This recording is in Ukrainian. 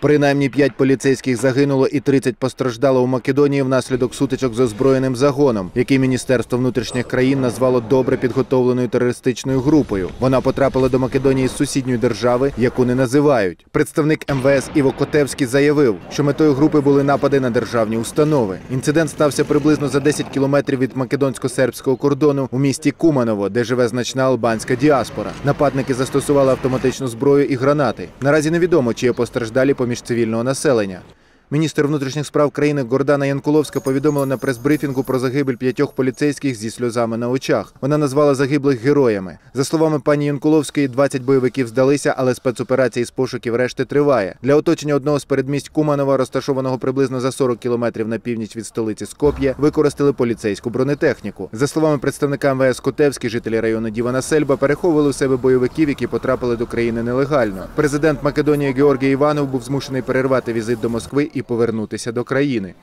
Принаймні 5 поліцейських загинуло і 30 постраждало у Македонії внаслідок сутичок з озброєним загоном, який Міністерство внутрішніх країн назвало добре підготовленою терористичною групою. Вона потрапила до Македонії з сусідньої держави, яку не називають. Представник МВС Іво Котевський заявив, що метою групи були напади на державні установи. Інцидент стався приблизно за 10 кілометрів від македонсько-сербського кордону у місті Куманово, де живе значна албанська діаспора. Нападники застосували автоматичну зброю і гранати. Наразі невідомо, чи є постраждалі поміж цивільного населення. Міністр внутрішніх справ країни Гордана Янкуловська повідомила на прес-брифінгу про загибель п'ятьох поліцейських зі сльозами на очах. Вона назвала загиблих героями. За словами пані Янкуловської, 20 бойовиків здалися, але спецоперації з пошуків решти триває. Для оточення одного з передмість Куманова, розташованого приблизно за 40 кілометрів на північ від столиці Скоп'є, використали поліцейську бронетехніку. За словами представника МВС Котевський, жителі району Дівана Сельба переховували у себе бойовиків, які потрапили до країни нелегально. Президент Македонії Георгій Іванов був змушений перервати візит до Москви і повернутися до країни.